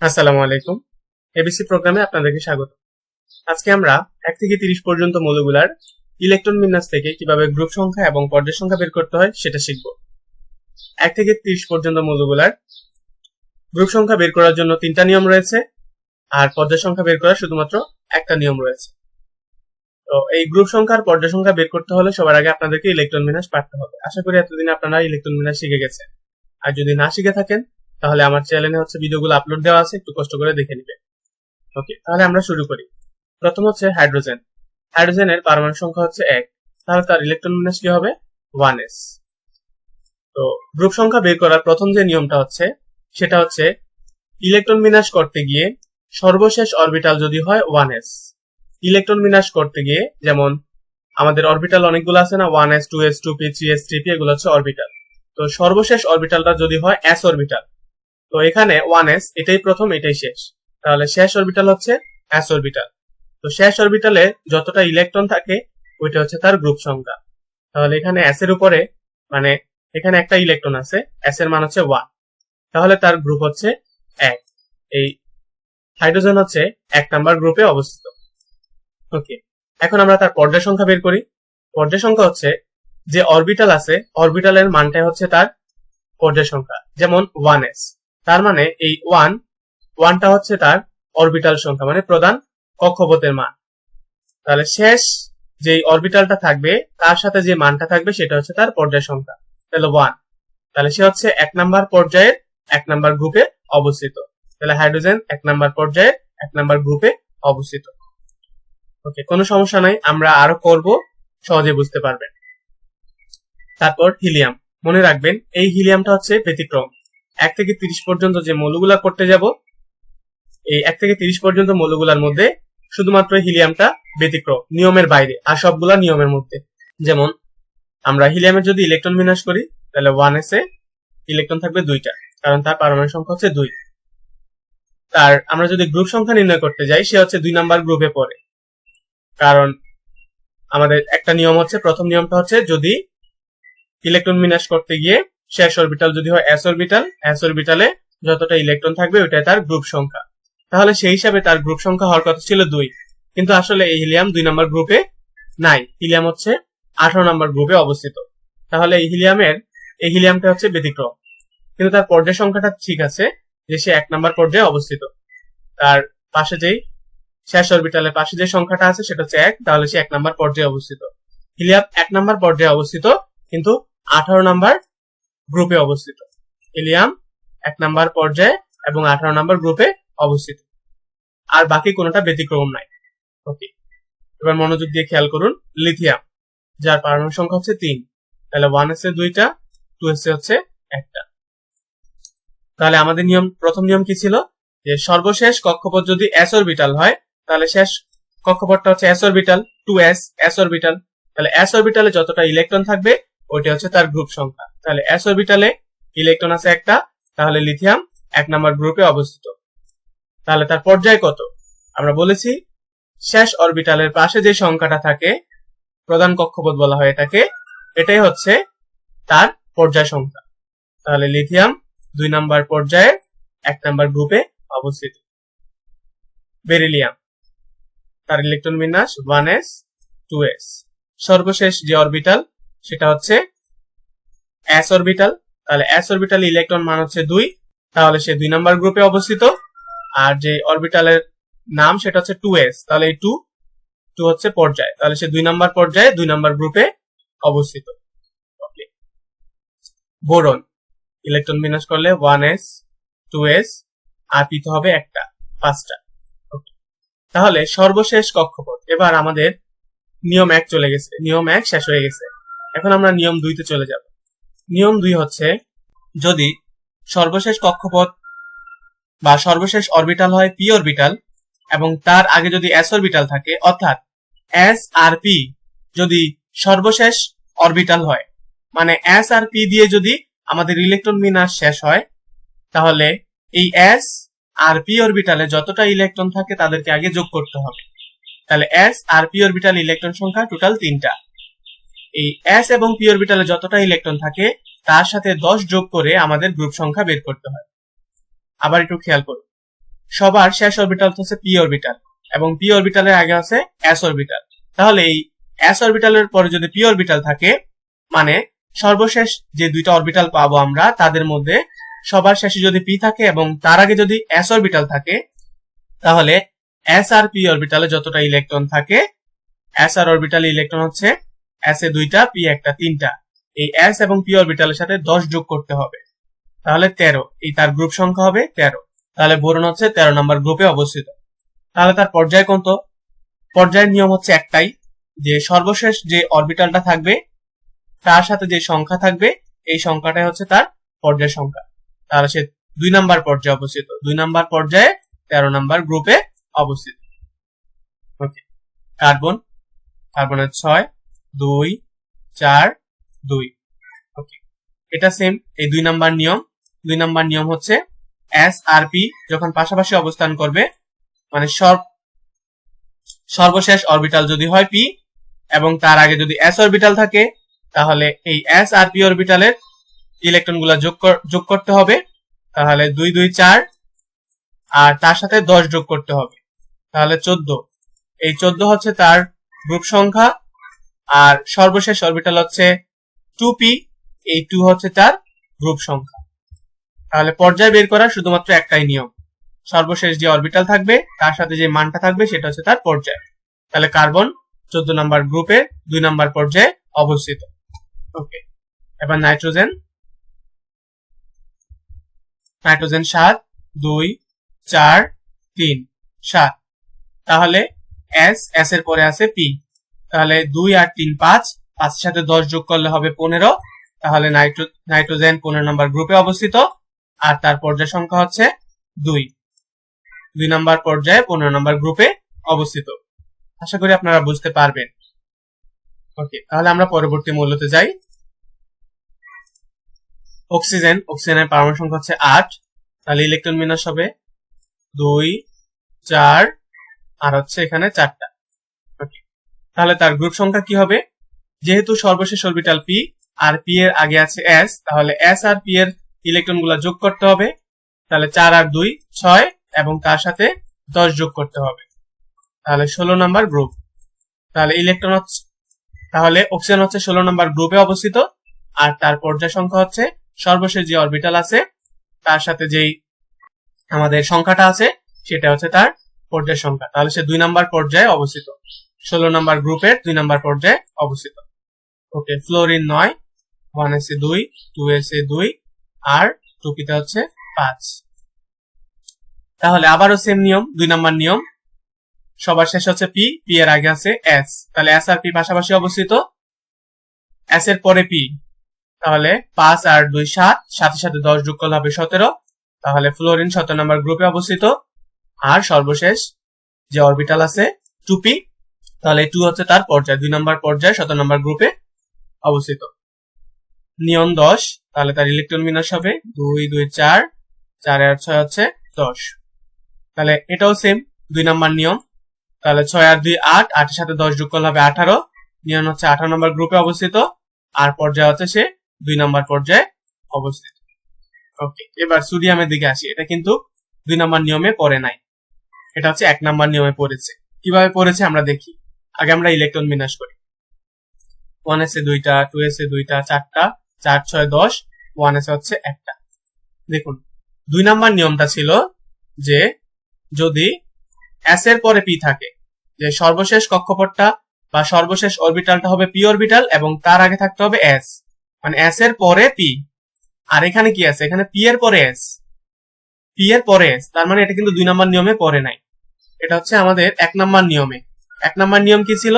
আসসালামু আলাইকুম। এবিসি প্রোগ্রামে আপনাদেরকে স্বাগত। আজকে আমরা এক থেকে তিরিশ পর্যন্ত মৌলগুলার ইলেকট্রন বিন্যাস থেকে কীভাবে গ্রুপ সংখ্যা এবং পর্যায় সংখ্যা বের করতে হয় সেটা শিখব। এক থেকে তিরিশ পর্যন্ত মৌলগুলার গ্রুপ সংখ্যা বের করার জন্য তিনটা নিয়ম রয়েছে আর পর্যায় সংখ্যা বের করার শুধুমাত্র একটা নিয়ম রয়েছে। তো এই গ্রুপ সংখ্যার পর্যায় সংখ্যা বের করতে হলে সবার আগে আপনাদেরকে ইলেকট্রন বিন্যাস পাঠতে হবে। আশা করি এতদিন আপনারা ইলেকট্রন বিন্যাস শিখে গেছেন। আর যদি না শিখে থাকেন তাহলে আমার চ্যানেলে হচ্ছে ভিডিওগুলো আপলোড দেওয়া আছে, একটু কষ্ট করে দেখে নিবে। ওকে তাহলে আমরা শুরু করি। প্রথম হচ্ছে হাইড্রোজেন হাইড্রোজেনের পারমাণবিক সংখ্যা হচ্ছে এক। তাহলে তার ইলেকট্রন বিন্যাস কি হবে? ওয়ান এস তো গ্রুপ সংখ্যা বের করার প্রথম যে নিয়মটা হচ্ছে, সেটা হচ্ছে ইলেকট্রন বিন্যাস করতে গিয়ে সর্বশেষ অরবিটাল যদি হয় ওয়ান এস ইলেকট্রন বিন্যাস করতে গিয়ে যেমন আমাদের অরবিটাল অনেকগুলো আছে না one S two S two P three S three P এগুলো হচ্ছে অরবিটাল তো সর্বশেষ অরবিটালটা যদি হয় এস অরবিটাল তো এখানে ওয়ান এস এটাই প্রথম, এটাই শেষ। তাহলে শেষ অরবিটাল হচ্ছে এস অরবিটাল তো শেষ অরবিটালে যতটা ইলেকট্রন থাকে, ওইটা হচ্ছে তার গ্রুপ সংখ্যা। তাহলে এখানে এস এর উপরে মানে এখানে একটা ইলেকট্রন আছে এস এর মান হচ্ছে ওয়ান তাহলে তার গ্রুপ হচ্ছে এক। এই হাইড্রোজেন হচ্ছে এক নাম্বার গ্রুপে অবস্থিত। ওকে এখন আমরা তার পর্যায় সংখ্যা বের করি। পর্যায় সংখ্যা হচ্ছে, যে অরবিটাল আছে অরবিটালের মানটাই হচ্ছে তার পর্যায় সংখ্যা, যেমন ওয়ান এস তার মানে এই ওয়ান ওয়ানটা হচ্ছে তার অরবিটাল সংখ্যা মানে প্রধান কক্ষপথের মান। তাহলে শেষ যে অরবিটালটা থাকবে, তার সাথে যে মানটা থাকবে, সেটা হচ্ছে তার পর্যায় সংখ্যা। তাহলে ওয়ান তাহলে সে হচ্ছে এক নাম্বার পর্যায়ের, এক নাম্বার গ্রুপে অবস্থিত। তাহলে হাইড্রোজেন এক নাম্বার পর্যায়ে এক নাম্বার গ্রুপে অবস্থিত। ওকে কোনো সমস্যা নাই, আমরা আরও করব সহজে বুঝতে পারবেন। তারপর হিলিয়াম মনে রাখবেন, এই হিলিয়ামটা হচ্ছে ব্যতিক্রম। এক থেকে তিরিশ পর্যন্ত যে মৌলগুলা করতে যাব, এই এক থেকে তিরিশ পর্যন্ত মৌলগুলার মধ্যে শুধুমাত্র হিলিয়ামটা ব্যতিক্রম, নিয়মের বাইরে, আর সবগুলা নিয়মের মধ্যে। যেমন, আমরা হিলিয়ামের যদি ইলেকট্রন বিন্যাস করি, তাহলে ওয়ান এস এ ইলেকট্রন থাকবে দুইটা, কারণ তার পারমাণবিক সংখ্যা হচ্ছে দুই। তার আমরা যদি গ্রুপ সংখ্যা নির্ণয় করতে যাই, সে হচ্ছে দুই নাম্বার গ্রুপে পড়ে। কারণ আমাদের একটা নিয়ম হচ্ছে, প্রথম নিয়মটা হচ্ছে যদি ইলেকট্রন বিন্যাস করতে গিয়ে শেষ অরবিটাল যদি হয় এস অরবিটাল এস অরবিটালে যতটা ইলেকট্রন থাকবে ওইটাই তার গ্রুপ সংখ্যা। তাহলে সেই হিসাবে তার গ্রুপ সংখ্যা হওয়ার কথা ছিল দুই। কিন্তু আসলে এই হিলিয়াম দুই নম্বর গ্রুপে নাই। হিলিয়াম হচ্ছে আঠারো নম্বর গ্রুপে অবস্থিত। তাহলে এই হিলিয়ামের এই হিলিয়ামটা হচ্ছে ব্যতিক্রম। কিন্তু তার পর্যায় সংখ্যাটা ঠিক আছে যে সে এক নম্বর পর্যায়ে অবস্থিত। তার পাশে যেই শেষ অরবিটালের পাশে যে সংখ্যাটা আছে সেটা হচ্ছে এক, তাহলে সে এক নম্বর পর্যায়ে অবস্থিত। হিলিয়াম এক নম্বর পর্যায়ে অবস্থিত, কিন্তু আঠারো নাম্বার গ্রুপে অবস্থিত। হিলিয়াম এক নাম্বার পর্যায়ে এবং আঠারো নাম্বার গ্রুপে অবস্থিত। আর বাকি কোনোটা ব্যতিক্রম নাই। ওকে এবার মনোযোগ দিয়ে খেয়াল করুন, লিথিয়াম, যার পারমাণবিক সংখ্যা হচ্ছে তিন। তাহলে ওয়ান এস এ দুইটা টু এস এ হচ্ছে একটা। তাহলে আমাদের নিয়ম, প্রথম নিয়ম কি ছিল? যে সর্বশেষ কক্ষপথ যদি এস অরবিটাল হয়, তাহলে শেষ কক্ষপথটা হচ্ছে S orbital two S S orbital তাহলে এস অরবিটালে যতটা ইলেকট্রন থাকবে ওইটা হচ্ছে তার গ্রুপ সংখ্যা। তাহলে এস অরবিটালে ইলেকট্রন আছে একটা, তাহলে লিথিয়াম এক নম্বর গ্রুপে অবস্থিত। তাহলে তার পর্যায় কত? আমরা বলেছি, শেষ অরবিটালের পাশে যে সংখ্যাটা থাকে, প্রধান কক্ষপথ বলা হয় এটাকে, এটাই হচ্ছে তার পর্যায় সংখ্যা। তাহলে লিথিয়াম দুই নাম্বার পর্যায়ে এক নাম্বার গ্রুপে অবস্থিত। বেরিলিয়াম তার ইলেকট্রন বিন্যাস ওয়ান এস টু এস সর্বশেষ যে অরবিটাল সেটা হচ্ছে এস অরবিটাল তাহলে এস অরবিটাল ইলেকট্রন মান হচ্ছে দুই। তাহলে সে দুই নাম্বার গ্রুপে অবস্থিত। আর যে অরবিটালের নাম সেটা হচ্ছে টু এস তাহলে এই টু টু হচ্ছে পর্যায়। তাহলে সে দুই নাম্বার পর্যায়ে, দুই নাম্বার গ্রুপে অবস্থিত। বোরন। ইলেকট্রন বিন্যাস করলে ওয়ান এস টু এস আর পিতে হবে একটা, পাঁচটা। তাহলে সর্বশেষ কক্ষপথ। এবার আমাদের নিয়ম এক চলে গেছে। নিয়ম এক শেষ হয়ে গেছে। এখন আমরা নিয়ম দুইতে চলে যাব। নিয়ম দুই হচ্ছে, যদি সর্বশেষ কক্ষপথ বা সর্বশেষ অরবিটাল হয় পি অরবিটাল এবং তার আগে যদি এস অরবিটাল থাকে, অর্থাৎ এস আর পি যদি সর্বশেষ অরবিটাল হয় মানে এস আর পি দিয়ে যদি আমাদের ইলেকট্রন বিন্যাস শেষ হয়, তাহলে এই এস আর পি অরবিটালে যতটা ইলেকট্রন থাকে তাদেরকে আগে যোগ করতে হবে। তাহলে এস আর পি অরবিটাল ইলেকট্রন সংখ্যা টোটাল তিনটা। এই এস এবং পি অরবিটালে যতটা ইলেকট্রন থাকে, তার সাথে দশ যোগ করে আমাদের গ্রুপ সংখ্যা বের করতে হয়। আবার একটু খেয়াল করুন সবার শেষ অরবিটাল হচ্ছে পি অরবিটাল এবং পি অরবিটালের আগে আছে এস অরবিটাল তাহলে এই এস অরবিটালের পরে যদি পি অরবিটাল থাকে মানে সর্বশেষ যে দুইটা অরবিটাল পাবো আমরা, তাদের মধ্যে সবার শেষে যদি পি থাকে এবং তার আগে যদি এস অরবিটাল থাকে, তাহলে এস আর পি অরবিটালে যতটা ইলেকট্রন থাকে এস আর অরবিটাল ইলেকট্রন হচ্ছে এস এ দুইটা পি একটা, তিনটা। এই এস এবং পি অরবিটালের সাথে দশ যোগ করতে হবে। তাহলে তেরো। এই তার গ্রুপ সংখ্যা হবে তেরো। তাহলে বোরন হচ্ছে তেরো নম্বর গ্রুপে অবস্থিত। তাহলে তার পর্যায় কত পর্যায়ের নিয়ম হচ্ছে একটাই, যে সর্বশেষ যে অরবিটালটা থাকবে, তার সাথে যে সংখ্যা থাকবে, এই সংখ্যাটাই হচ্ছে তার পর্যায় সংখ্যা। তাহলে সে দুই নাম্বার পর্যায়ে অবস্থিত। দুই নাম্বার পর্যায়ে তেরো নাম্বার গ্রুপে অবস্থিত। ওকে কার্বন কার্বনের ছয়। দুই, চার, দুই। ওকে এটা সেম এই দুই নাম্বার নিয়ম। দুই নাম্বার নিয়ম হচ্ছে এস আর পি যখন পাশাপাশি অবস্থান করবে মানে সর্ব, সর্বশেষ অরবিটাল যদি হয় পি এবং তার আগে যদি এস অরবিটাল থাকে, তাহলে এই এস আর পি অরবিটালের ইলেকট্রনগুলা যোগ যোগ করতে হবে। তাহলে দুই দুই, চার, আর তার সাথে দশ যোগ করতে হবে। তাহলে চোদ্দ। এই চোদ্দ হচ্ছে তার গ্রুপ সংখ্যা। আর সর্বশেষ অরবিটাল হচ্ছে টু পি এই টু হচ্ছে তার গ্রুপ সংখ্যা। তাহলে পর্যায় বের করার শুধুমাত্র একটাই নিয়ম। সর্বশেষ যে অরবিটাল থাকবে, তার সাথে যে মানটা থাকবে, সেটা হচ্ছে তার পর্যায়। তাহলে কার্বন চোদ্দ নাম্বার গ্রুপে দুই নাম্বার পর্যায়ে অবস্থিত। ওকে এবার নাইট্রোজেন নাইট্রোজেন সাত, দুই, চার, তিন, সাত। তাহলে এস এস এর পরে আছে পি তাহলে দুই আর তিন পাঁচ, পাঁচের সাথে দশ যোগ করলে হবে পনেরো। তাহলে নাইট্রো, নাইট্রোজেন পনেরো নম্বর গ্রুপে অবস্থিত। আর তার পর্যায় সংখ্যা হচ্ছে দুই। দুই নম্বর পর্যায়ে পনেরো নম্বর গ্রুপে অবস্থিত। আশা করি আপনারা বুঝতে পারবেন। ওকে, তাহলে আমরা পরবর্তী মূল্যতে যাই। অক্সিজেন, অক্সিজেনের পারমাণু সংখ্যা হচ্ছে আট। তাহলে ইলেকট্রন বিন্যাস হবে দুই, চার, আর হচ্ছে এখানে চারটা। তাহলে তার গ্রুপ সংখ্যা কি হবে? যেহেতু সর্বশেষ অরবিটাল পি আর পি এর আগে আছে এস তাহলে এস আর পি এর ইলেকট্রনগুলা যোগ করতে হবে। তাহলে চার আর দুই, ছয়, এবং তার সাথে দশ যোগ করতে হবে। তাহলে ষোলো নাম্বার গ্রুপ তাহলে ইলেকট্রন হচ্ছে, তাহলে অক্সিজেন হচ্ছে ষোলো নাম্বার গ্রুপে অবস্থিত। আর তার পর্যায় সংখ্যা হচ্ছে সর্বশেষ যে অরবিটাল আছে, তার সাথে যেই আমাদের সংখ্যাটা আছে, সেটা হচ্ছে তার পর্যায় সংখ্যা। তাহলে সে দুই নাম্বার পর্যায়ে অবস্থিত। ষোলো নম্বর গ্রুপের দুই নাম্বার পর্যায়ে অবস্থিত। ওকে, ফ্লোরিন নয় ওয়ান এস দুই টু এস দুই, আর টুপিতে হচ্ছে পাঁচ। তাহলে আবারও সেম নিয়ম, দুই নাম্বার নিয়ম। সবার শেষ হচ্ছে পি পি এর আগে আছে এস তাহলে এস আর পি পাশাপাশি অবস্থিত। এস এর পরে পি তাহলে পাঁচ আর দুই সাত, সাথে সাথে দশ যোগ করলে হবে সতেরো। তাহলে ফ্লোরিন সতেরো নম্বর গ্রুপে অবস্থিত। আর সর্বশেষ যে অরবিটাল আছে টু পি তাহলে টু হচ্ছে তার পর্যায়, দুই নম্বর পর্যায়ে, সতেরো নম্বর গ্রুপে অবস্থিত। নিয়ন দশ, তাহলে তার ইলেকট্রন বিন্যাস হবে, দুই দুই, চার চার আর ছয় হচ্ছে দশ। তাহলে এটাও সেম দুই নম্বর নিয়ম। তাহলে ছয় আর দুই আট, আটের সাথে দশ যোগ করলে হবে আঠারো। নিয়ন হচ্ছে আঠারো নম্বর গ্রুপে অবস্থিত, আর পর্যায়ে হচ্ছে সে দুই নম্বর পর্যায়ে অবস্থিত। ওকে এবার সোডিয়ামের দিকে আসি, এটা কিন্তু দুই নম্বর নিয়মে পড়ে নাই। এটা হচ্ছে এক নাম্বার নিয়মে পড়েছে। কীভাবে পড়েছে আমরা দেখি। আগে আমরা ইলেকট্রন বিন্যাস করি। ওয়ান এসে দুইটা টু এসে দুইটা, চারটা, চার, ছয়, দশ ওয়ান এসে হচ্ছে একটা। দেখুন, দুই নাম্বার নিয়মটা ছিল যে যদি এস এর পরে পি থাকে, যে সর্বশেষ কক্ষপথটা বা সর্বশেষ অরবিটালটা হবে পি অরবিটাল এবং তার আগে থাকতে হবে এস মানে এস এর পরে পি আর এখানে কি আছে? এখানে পি এর পরে এস পি এর পরে এস তার মানে এটা কিন্তু দুই নাম্বার নিয়মে পড়ে নাই। এটা হচ্ছে আমাদের এক নাম্বার নিয়মে। এক নাম্বার নিয়ম কি ছিল?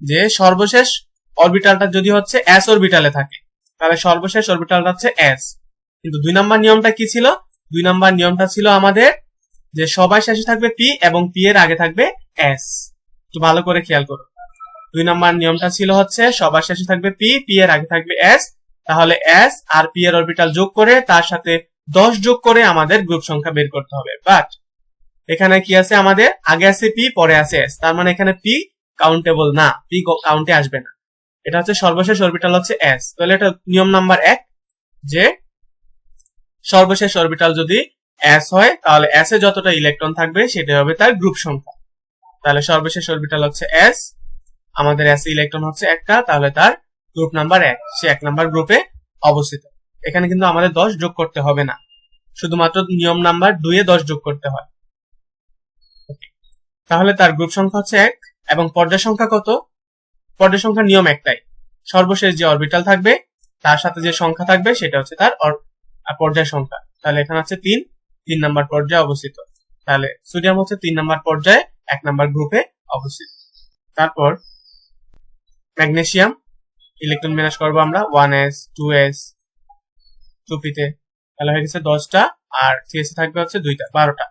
যে সর্বশেষ অরবিটালটা যদি হচ্ছে এস অরবিটালে থাকে, তাহলে সর্বশেষ অরবিটালটা হচ্ছে এস কিন্তু দুই নাম্বার নিয়মটা কি ছিল? দুই নাম্বার নিয়মটা ছিল আমাদের যে সবাই শেষে থাকবে পি এবং পি এর আগে থাকবে এস একটু ভালো করে খেয়াল করো। দুই নাম্বার নিয়মটা ছিল হচ্ছে সবার শেষে থাকবে পি পি এর আগে থাকবে এস তাহলে এস আর পি এর অরবিটাল যোগ করে তার সাথে দশ যোগ করে আমাদের গ্রুপ সংখ্যা বের করতে হবে। বাট এখানে কি আছে? আমাদের আগে আছে পি পরে আছে এস তার মানে এখানে পি কাউন্টেবল না। পি কাউন্টে আসবে না। এটা হচ্ছে সর্বশেষ অরবিটাল হচ্ছে এস তাহলে এটা নিয়ম নাম্বার এক, যে সর্বশেষ অরবিটাল যদি এস হয়, তাহলে এস এ যতটা ইলেকট্রন থাকবে সেটা হবে তার গ্রুপ সংখ্যা। তাহলে সর্বশেষ অরবিটাল হচ্ছে এস আমাদের এস ইলেকট্রন হচ্ছে একটা, তাহলে তার গ্রুপ নাম্বার এক। সে এক নাম্বার গ্রুপে অবস্থিত। এখানে কিন্তু আমাদের দশ যোগ করতে হবে না। শুধুমাত্র নিয়ম নাম্বার দুইয়ে দশ যোগ করতে হয়. তাহলে তার গ্রুপ সংখ্যা হচ্ছে এক এবং পর্যায় সংখ্যা কত? পর্যায় সংখ্যার নিয়ম একটাই। সর্বশেষ যে অরবিটাল থাকবে, তার সাথে যে সংখ্যা থাকবে, সেটা হচ্ছে তার পর্যায় সংখ্যা। তাহলে এখানে আছে তিন তিন নাম্বার পর্যায়ে অবস্থিত। তাহলে সোডিয়াম হচ্ছে তিন নাম্বার পর্যায়ে, এক নাম্বার গ্রুপে অবস্থিত। তারপর ম্যাগনেসিয়াম, ইলেকট্রন বিন্যাস করব আমরা one S two S two পিতে তাহলে হয়ে গেছে দশটা, আর থ্রি থাকবে হচ্ছে দুইটা, বারোটা।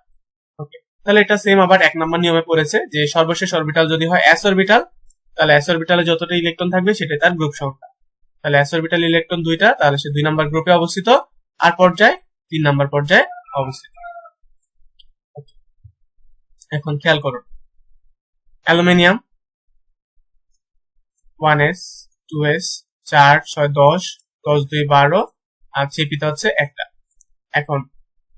তাহলে এটা সেম আবার এক নম্বর নিয়মে পড়েছে যে সর্বশেষ অরবিটাল যদি হয় এস অরবিটাল তাহলে এস অরবিটালে যতটা ইলেকট্রন থাকবে সেটাই তার গ্রুপ সংখ্যা। তাহলে এস অরবিটাল ইলেকট্রন দুইটা, তাহলে সে দুই নাম্বার গ্রুপে অবস্থিত, আর পর্যায়ে তিন নাম্বার পর্যায়ে অবস্থিত। এখন খেয়াল করুন aluminium, one S, two S, চার, ছয়, দশ দশ, দুই, বারো, আর চেপিতে হচ্ছে একটা। এখন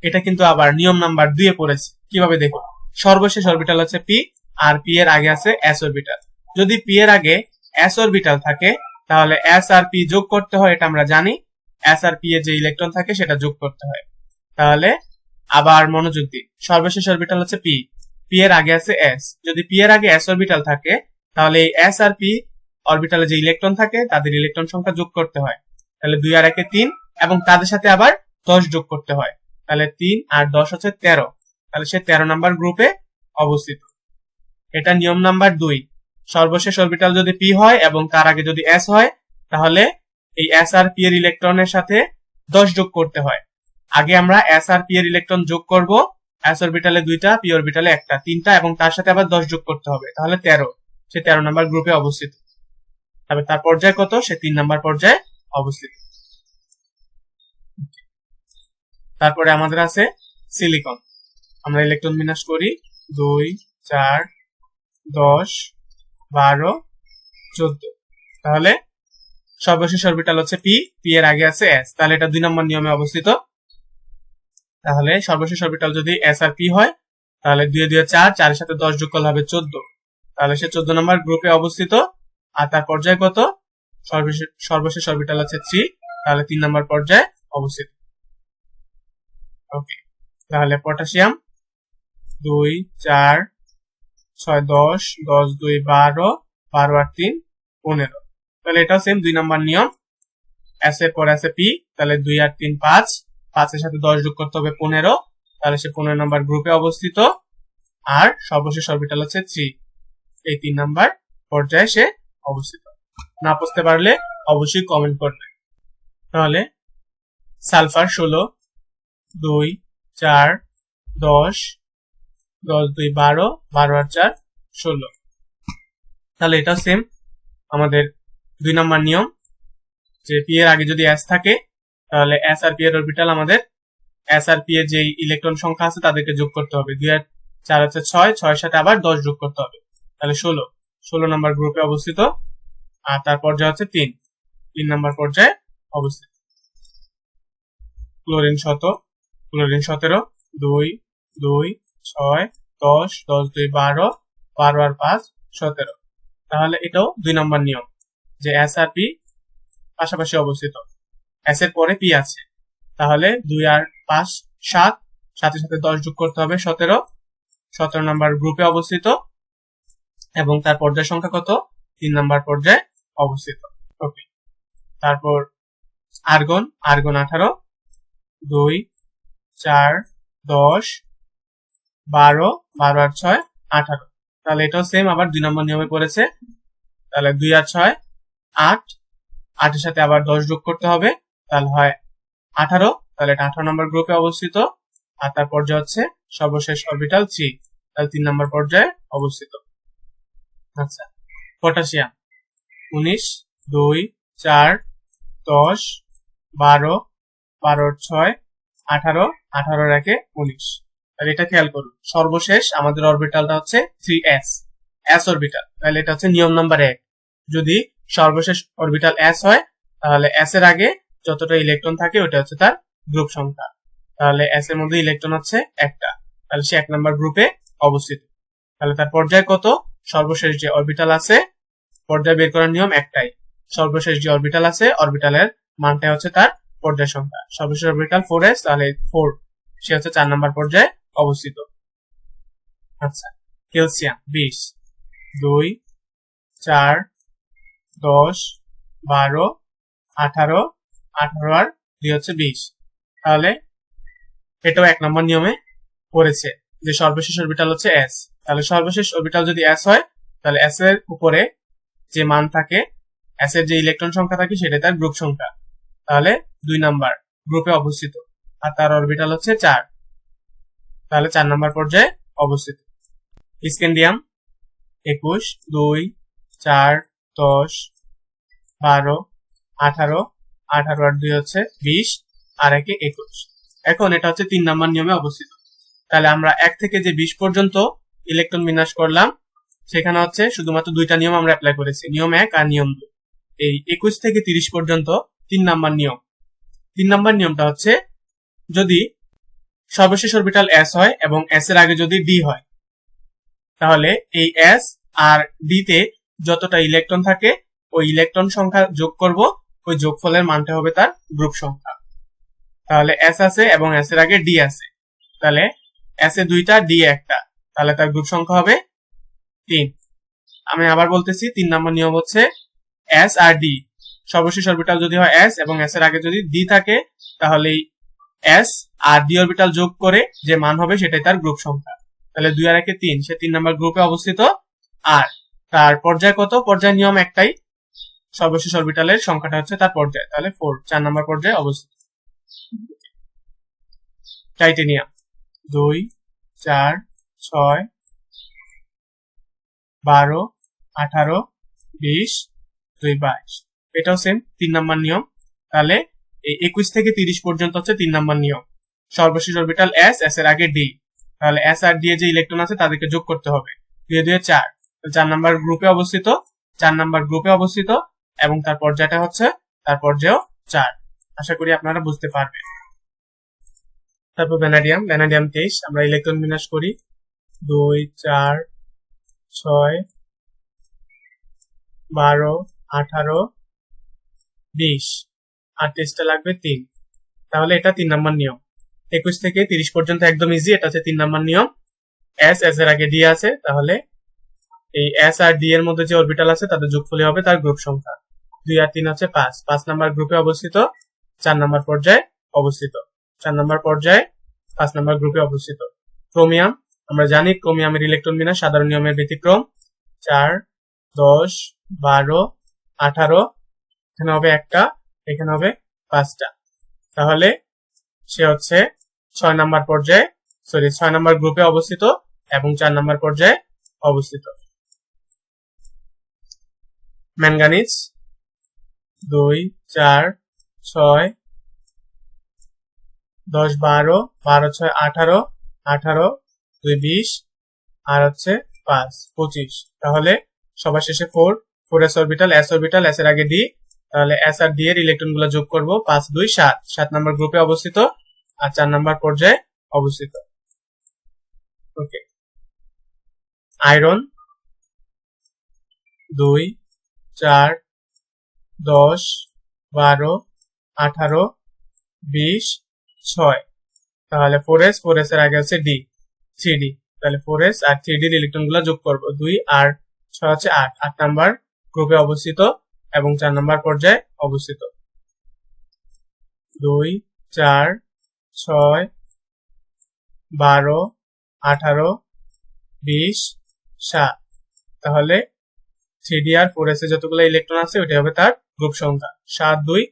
এটা কিন্তু আবার নিয়ম নাম্বার দুইয়ে পড়েছে। কীভাবে দেখো? সর্বশেষ অরবিটাল হচ্ছে পি আর পি এর আগে আছে এস অরবিটাল যদি পি এর আগে এস অরবিটাল থাকে, তাহলে এস আর পি যোগ করতে হয়, এটা আমরা জানি। এস আর পি এর যে ইলেকট্রন থাকে, সেটা যোগ করতে হয়। তাহলে আবার মনোযোগ দিই সর্বশেষ অরবিটাল হচ্ছে পি পি এর আগে আছে এস যদি পি এর আগে এস অরবিটাল থাকে, তাহলে এই এস আর পি অরবিটালে যে ইলেকট্রন থাকে, তাদের ইলেকট্রন সংখ্যা যোগ করতে হয়। তাহলে দুই আর একে তিন, এবং তাদের সাথে আবার দশ যোগ করতে হয়। তাহলে তিন আর দশ হচ্ছে তেরো। তাহলে সে তেরো নাম্বার গ্রুপে অবস্থিত। এটা নিয়ম নাম্বার দুই। সর্বশেষ অরবিটাল যদি পি হয় এবং তার আগে যদি এস হয়, তাহলে এই এস আর পি এর ইলেকট্রনের সাথে দশ যোগ করতে হয়। আগে আমরা এস আর পি এর ইলেকট্রন যোগ করব। এস অরবিটালে দুইটা পি অরবিটালে একটা, তিনটা এবং তার সাথে আবার দশ যোগ করতে হবে। তাহলে তেরো। সে তেরো নাম্বার গ্রুপে অবস্থিত। তবে তার পর্যায় কত? সে তিন নাম্বার পর্যায়ে অবস্থিত। তারপরে আমাদের আছে সিলিকন আমরা ইলেকট্রন বিন্যাস করি। দুই, চার, দশ, বারো, চোদ্দ। তাহলে সর্বশেষ অরবিটাল হচ্ছে পি পি এর আগে আছে এস তাহলে এটা দুই নম্বর নিয়মে অবস্থিত। তাহলে সর্বশেষ অরবিটাল যদি এস আর পি হয়, তাহলে দুই দুই চার, চারের সাথে দশ যোগ করলে হবে চোদ্দ। তাহলে সে চোদ্দ নম্বর গ্রুপে অবস্থিত। আর তার পর্যায় কত? সর্বশেষ সর্বশেষ অরবিটাল আছে থ্রি তাহলে তিন নম্বর পর্যায়ে অবস্থিত। ওকে তাহলে পটাশিয়াম দুই, চার, ছয়, দশ দশ, দুই, বারো বারো আর তিন, পনেরো। তাহলে এটাও সেম দুই নম্বর নিয়ম। এস এর পর আছে পি তাহলে দুই আর তিন পাঁচ। পাঁচের সাথে দশ যোগ করতে হবে পনেরো। তাহলে সে পনেরো নম্বর গ্রুপে অবস্থিত। আর সর্বশেষ অরবিটাল হচ্ছে থ্রি এই তিন নাম্বার পর্যায়ে সে অবস্থিত। না বুঝতে পারলে অবশ্যই কমেন্ট করবে। তাহলে সালফার ষোলো দুই, চার, দশ দশ, দুই, বারো বারো আর চার, ষোলো। তাহলে এটাও সেম আমাদের দুই নম্বর নিয়ম। যে পি এর আগে যদি এস থাকে, তাহলে এস আর পি এর অরবিটাল আমাদের এস আর পি এর যে ইলেকট্রন সংখ্যা আছে তাদেরকে যোগ করতে হবে। দুই আর চার হচ্ছে ছয়, ছয়ের সাথে আবার দশ যোগ করতে হবে। তাহলে ষোলো। ষোলো নম্বর গ্রুপে অবস্থিত। আর তার পর্যায়ে হচ্ছে তিন। তিন নম্বর পর্যায়ে অবস্থিত। ক্লোরিন শত। ক্লোরিন সতেরো, দুই দুই, ছয়, দশ দশ, দুই, বারো বারো আর পাঁচ, সতেরো। তাহলে এটাও দুই নম্বর নিয়ম, যে এস আর পি পাশাপাশি অবস্থিত। এস এর পরে পি আছে। তাহলে দুই আর পাঁচ, সাত, সাথে সাথে দশ যোগ করতে হবে সতেরো। সতেরো নম্বর গ্রুপে অবস্থিত এবং তার পর্যায় সংখ্যা কত? তিন নম্বর পর্যায়ে অবস্থিত। ওকে তারপর আর্গন আর্গন আঠারো, দুই চার, দশ, বারো বারো আর ছয়, আঠারো। তাহলে এটাও সেম আবার দুই নম্বর নিয়মে পড়েছে। তাহলে দুই আর ছয়, আট, আটের সাথে আবার দশ যোগ করতে হবে, তাহলে হয় আঠারো। তাহলে এটা আঠারো নম্বর গ্রুপে অবস্থিত। আর তার পর্যায়ে হচ্ছে সর্বশেষ অরবিটাল থ্রি তাহলে তিন নম্বর পর্যায়ে অবস্থিত। আচ্ছা পটাশিয়াম উনিশ, দুই, চার, দশ, বারো বারোর ছয় আঠারো, আঠারোর একে উনিশ। তাহলে এটা খেয়াল করুন, সর্বশেষ আমাদের অরবিটালটা হচ্ছে থ্রি এস এস অরবিটাল। তাহলে এটা হচ্ছে নিয়ম নাম্বার এক। যদি সর্বশেষ অরবিটাল এস হয়, তাহলে এস এর আগে যতটা ইলেকট্রন থাকে ওটা হচ্ছে তার গ্রুপ সংখ্যা। তাহলে এস এর মধ্যে ইলেকট্রন হচ্ছে একটা। তাহলে সে এক নাম্বার গ্রুপে অবস্থিত। তাহলে তার পর্যায় কত? সর্বশেষ যে অরবিটাল আছে, পর্যায় বের করার নিয়ম একটাই। সর্বশেষ যে অরবিটাল আছে, অরবিটালের মানটা হচ্ছে তার পর্যায় সংখ্যা। সর্বশেষ অরবিটাল ফোর এস তাহলে ফোর সে হচ্ছে চার নাম্বার পর্যায়ে অবস্থিত। আচ্ছা ক্যালসিয়াম বিশ, দুই, চার, দশ, বারো, আঠারো আঠারো আর দুই হচ্ছে বিশ। তাহলে এটাও এক নম্বর নিয়মে পড়েছে যে সর্বশেষ অরবিটাল হচ্ছে এস তাহলে সর্বশেষ অরবিটাল যদি এস হয়, তাহলে এস এর উপরে যে মান থাকে এস এর যে ইলেকট্রন সংখ্যা থাকে সেটা তার গ্রুপ সংখ্যা। তাহলে দুই নাম্বার গ্রুপে অবস্থিত। আর তার অরবিটাল হচ্ছে চার। তাহলে চার নাম্বার পর্যায়ে অবস্থিত। স্কেন্ডিয়াম একুশ, দুই, চার, দশ, বারো, আঠারো আঠারো আর দুই হচ্ছে বিশ, আর একে একুশ। এখন এটা হচ্ছে তিন নাম্বার নিয়মে অবস্থিত। তাহলে আমরা এক থেকে যে বিশ পর্যন্ত ইলেকট্রন বিন্যাস করলাম, সেখানে হচ্ছে শুধুমাত্র দুইটা নিয়ম আমরা অ্যাপ্লাই করেছি। নিয়ম এক আর নিয়ম দুই। এই একুশ থেকে তিরিশ পর্যন্ত তিন নাম্বার নিয়ম। তিন নাম্বার নিয়মটা হচ্ছে যদি সর্বশেষ অরবিটাল এস হয় এবং এস এর আগে যদি ডি হয়, তাহলে এই এস আর ডি তে যতটা ইলেকট্রন থাকে, ওই ইলেকট্রন সংখ্যা যোগ করব, ওই যোগফলের মানটা হবে তার গ্রুপ সংখ্যা। তাহলে এস আছে এবং এস এর আগে ডি আছে। তাহলে এস এ দুইটা ডি একটা। তাহলে তার গ্রুপ সংখ্যা হবে তিন। আমি আবার বলতেছি, তিন নম্বর নিয়ম হচ্ছে এস আর ডি সর্বশেষ অরবিটাল যদি হয় এস এবং এস এর আগে যদি ডি থাকে তাহলে এস আর ডি অরবিটাল যোগ করে যে মান হবে সেটাই তার গ্রুপ সংখ্যা। তাহলে দুই আর একে তিন, সে তিন নম্বর গ্রুপে অবস্থিত। আর তার পর্যায় কত? পর্যায় নিয়ম একটাই। সর্বশেষ অরবিটালের সংখ্যাটা হচ্ছে তার পর্যায়, তাহলে ফোর চার নম্বর পর্যায়ে অবস্থিত। টাইটেনিয়াম দুই, চার, ছয়, বারো, আঠারো, বিশ, দুই, বাইশ। এটাও সেম তিন নাম্বার নিয়ম। তাহলে একুশ থেকে তিরিশ পর্যন্ত হচ্ছে তিন নাম্বার নিয়ম। সর্বশেষ অরবিটাল এস এস এর আগে ডি তাহলে এস আর ডি এ যে ইলেকট্রন আছে, তাদেরকে যোগ করতে হবে। দুই দুই, চার। চার নাম্বার গ্রুপে অবস্থিত, চার নাম্বার গ্রুপে অবস্থিত, এবং তার পর্যায়টা হচ্ছে তার পর্যায়েও চার। আশা করি আপনারা বুঝতে পারবেন। তারপর ভ্যানাডিয়াম ভ্যানাডিয়াম তেইশ, আমরা ইলেকট্রন বিন্যাস করি। দুই, চার, ছয়, বারো, আঠারো বিশ। আর টেস্টটা লাগবে তিন। তাহলে এটা তিন নাম্বার নিয়ম। একুশ থেকে তিরিশ পর্যন্ত একদম ইজি এটা হচ্ছে তিন নাম্বার নিয়ম। এস এস এর আগে ডি আছে, তাহলে এই এস আর ডি এর মধ্যে যে অরবিটাল আছে, তাদের যোগফলই হবে তার গ্রুপ সংখ্যা। দুই আর তিন হচ্ছে পাঁচ। পাঁচ নাম্বার গ্রুপে অবস্থিত, চার নাম্বার পর্যায়ে অবস্থিত। চার নাম্বার পর্যায়ে, পাঁচ নাম্বার গ্রুপে অবস্থিত। ক্রোমিয়াম আমরা জানি ক্রোমিয়ামের ইলেকট্রন বিন্যাস, সাধারণ নিয়মের ব্যতিক্রম। চার, দশ, বারো, আঠারো এখানে হবে একটা, এখানে হবে পাঁচটা। তাহলে সে হচ্ছে ছয় নাম্বার পর্যায়ে সরি ছয় নাম্বার গ্রুপে অবস্থিত এবং চার নাম্বার পর্যায়ে অবস্থিত। ম্যাঙ্গানিজ দুই, চার, ছয়, দশ, বারো বারো, ছয়, আঠারো আঠারো, দুই, বিশ, আর হচ্ছে পাঁচ, পঁচিশ। তাহলে সবার শেষে four four S orbital S orbital S এর আগে ডি তাহলে এস আর ডি এর ইলেকট্রনগুলো যোগ করব পাঁচ, দুই, সাত। সাত নাম্বার গ্রুপে অবস্থিত আর চার নাম্বার পর্যায়ে অবস্থিত। ওকে আয়রন দুই, চার, দশ, বারো, আঠারো, বিশ, ছয়। তাহলে ফোর এস ফোর এস এর আগে হচ্ছে ডি থ্রি ডি তাহলে ফোর এস আর থ্রি ডির ইলেকট্রনগুলো যোগ করব। দুই আর ছয় হচ্ছে আট। আট নাম্বার গ্রুপে অবস্থিত এবং চার নম্বর পর্যায়ে অবস্থিত। দুই, চার, ছয়, বারো, আঠারো, বিশ, সাত। তাহলে থ্রি ডি আর ফোর এস যতগুলো ইলেকট্রন আছে ওইটা হবে তার গ্রুপ সংখ্যা। সাত, দুই,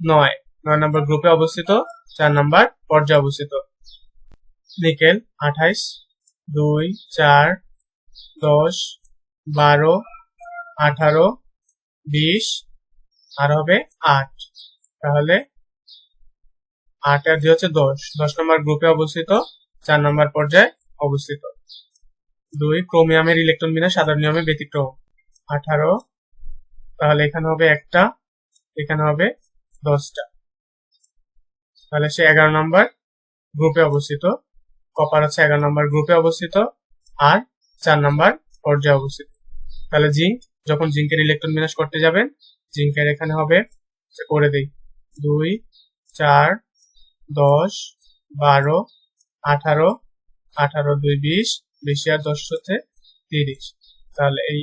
নয়। নয় নম্বর গ্রুপে অবস্থিত, চার নাম্বার পর্যায়ে অবস্থিত। নিকেল, আঠাইশ, দুই, চার, দশ, বারো, আঠারো বিশ আর হবে আট। তাহলে আট আর দুই হচ্ছে দশ। দশ নম্বর গ্রুপে অবস্থিত, চার নম্বর পর্যায়ে অবস্থিত। দুই, ক্রোমিয়ামের ইলেকট্রন বিনা সাধারণ নিয়মে ব্যতিক্রম। আঠারো, তাহলে এখানে হবে একটা, এখানে হবে দশটা। তাহলে সে এগারো নম্বর গ্রুপে অবস্থিত, কপার হচ্ছে এগারো নম্বর গ্রুপে অবস্থিত, আর চার নম্বর পর্যায়ে অবস্থিত। তাহলে জিঙ্ক যখন জিঙ্কের ইলেকট্রন বিন্যাস করতে যাবেন জিঙ্কের এখানে হবে করে দেই। দুই, চার, দশ, বারো, আঠারো আঠারো, দুই, বিশ বিশ আর দশ হচ্ছে তিরিশ। তাহলে এই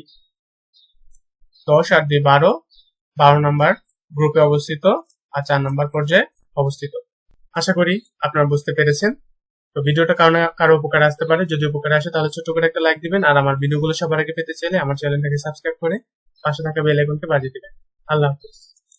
দশ আর দুই, বারো বারো নাম্বার গ্রুপে অবস্থিত আর চার নম্বর পর্যায়ে অবস্থিত। আশা করি আপনারা বুঝতে পেরেছেন। তো ভিডিওটা কারণে কারও উপকার আসতে পারে। যদি উপকার আসে, তাহলে ছোট করে একটা লাইক দিবেন। আর আমার ভিডিওগুলো সবার আগে পেতে চাইলে আমার চ্যানেলটাকে সাবস্ক্রাইব করে পাশে থাকা বেল আইকনকে বাজিয়ে দিবেন। আল্লাহ হাফিজ।